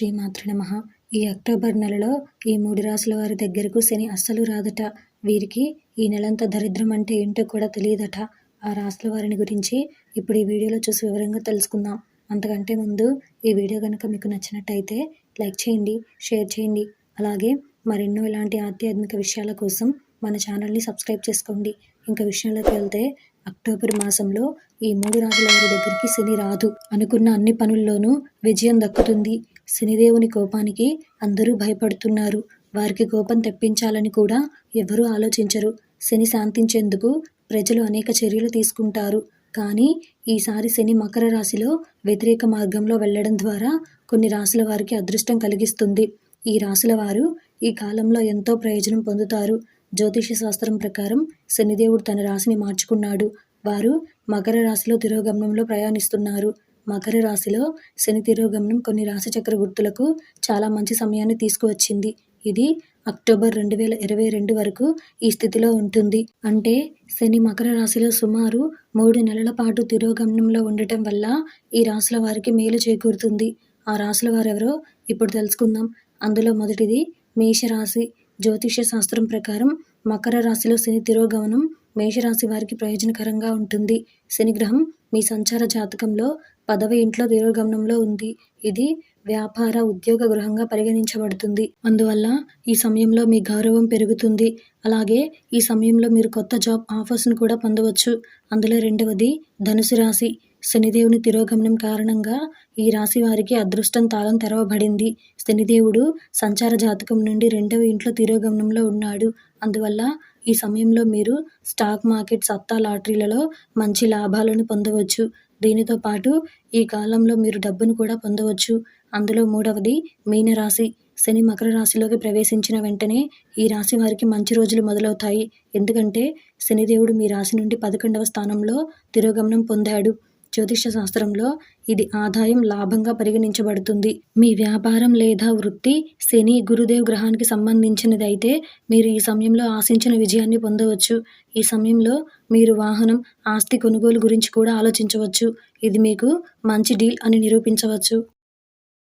శ్రీమాతృ నమ. ఈ అక్టోబర్ నెలలో ఈ మూడు రాసుల వారి దగ్గరకు శని అస్సలు రాదట. వీరికి ఈ నెలంతా దరిద్రం అంటే ఏంటో కూడా తెలియదట. ఆ రాసుల వారిని గురించి ఇప్పుడు ఈ వీడియోలో చూసి వివరంగా తెలుసుకుందాం. అంతకంటే ముందు ఈ వీడియో కనుక మీకు నచ్చినట్టయితే లైక్ చేయండి షేర్ చేయండి. అలాగే మరెన్నో ఇలాంటి ఆధ్యాత్మిక విషయాల కోసం మన ఛానల్ని సబ్స్క్రైబ్ చేసుకోండి. ఇంకా విషయంలోకి వెళ్తే అక్టోబర్ మాసంలో ఈ మూడు రాజుల వారి దగ్గరికి శని రాదు అనుకున్న అన్ని పనుల్లోనూ విజయం దక్కుతుంది. శనిదేవుని కోపానికి అందరూ భయపడుతున్నారు. వారికి కోపం తెప్పించాలని కూడా ఎవరూ ఆలోచించరు. శని శాంతించేందుకు ప్రజలు అనేక చర్యలు తీసుకుంటారు. కానీ ఈసారి శని మకర రాశిలో వ్యతిరేక మార్గంలో వెళ్ళడం ద్వారా కొన్ని రాశుల వారికి అదృష్టం కలిగిస్తుంది. ఈ రాశుల వారు ఈ కాలంలో ఎంతో ప్రయోజనం పొందుతారు. జ్యోతిష శాస్త్రం ప్రకారం శనిదేవుడు తన రాశిని మార్చుకున్నాడు. వారు మకర రాశిలో తిరోగమనంలో ప్రయాణిస్తున్నారు. మకర రాశిలో శని తిరోగమనం కొన్ని రాశిచక్ర గుర్తులకు చాలా మంచి సమయాన్ని తీసుకువచ్చింది. ఇది అక్టోబర్ రెండు వేల ఇరవై రెండు వరకు ఈ స్థితిలో ఉంటుంది. అంటే శని మకర రాశిలో సుమారు మూడు నెలల పాటు తిరోగమనంలో ఉండటం వల్ల ఈ రాశుల వారికి మేలు చేకూరుతుంది. ఆ రాశుల వారెవరో ఇప్పుడు తెలుసుకుందాం. అందులో మొదటిది మేషరాశి. జ్యోతిష శాస్త్రం ప్రకారం మకర రాశిలో శని తిరోగమనం మేషరాశి వారికి ప్రయోజనకరంగా ఉంటుంది. శనిగ్రహం మీ సంచార జాతకంలో పదవ ఇంట్లో తిరోగమనంలో ఉంది. ఇది వ్యాపార ఉద్యోగ గృహంగా పరిగణించబడుతుంది. అందువల్ల ఈ సమయంలో మీ గౌరవం పెరుగుతుంది. అలాగే ఈ సమయంలో మీరు కొత్త జాబ్ ఆఫర్స్ను కూడా పొందవచ్చు. అందులో రెండవది ధనుసు రాశి. శనిదేవుని తిరోగమనం కారణంగా ఈ రాశి వారికి అదృష్టం తాళం తెరవబడింది. శనిదేవుడు సంచార జాతకం నుండి రెండవ ఇంట్లో తిరోగమనంలో ఉన్నాడు. అందువల్ల ఈ సమయంలో మీరు స్టాక్ మార్కెట్ సత్తా లాటరీలలో మంచి లాభాలను పొందవచ్చు. దీనితో పాటు ఈ కాలంలో మీరు డబ్బును కూడా పొందవచ్చు. అందులో మూడవది మీనరాశి. శని మకర రాశిలోకి ప్రవేశించిన వెంటనే ఈ రాశి వారికి మంచి రోజులు మొదలవుతాయి. ఎందుకంటే శనిదేవుడు మీ రాశి నుండి పదకొండవ స్థానంలో తిరోగమనం పొందాడు. జ్యోతిష శాస్త్రంలో ఇది ఆదాయం లాభంగా పరిగణించబడుతుంది. మీ వ్యాపారం లేదా వృత్తి శని గురుదేవ్ గ్రహానికి సంబంధించినది అయితే మీరు ఈ సమయంలో ఆశించిన విజయాన్ని పొందవచ్చు. ఈ సమయంలో మీరు వాహనం ఆస్తి కొనుగోలు గురించి కూడా ఆలోచించవచ్చు. ఇది మీకు మంచి డీల్ అని నిరూపించవచ్చు.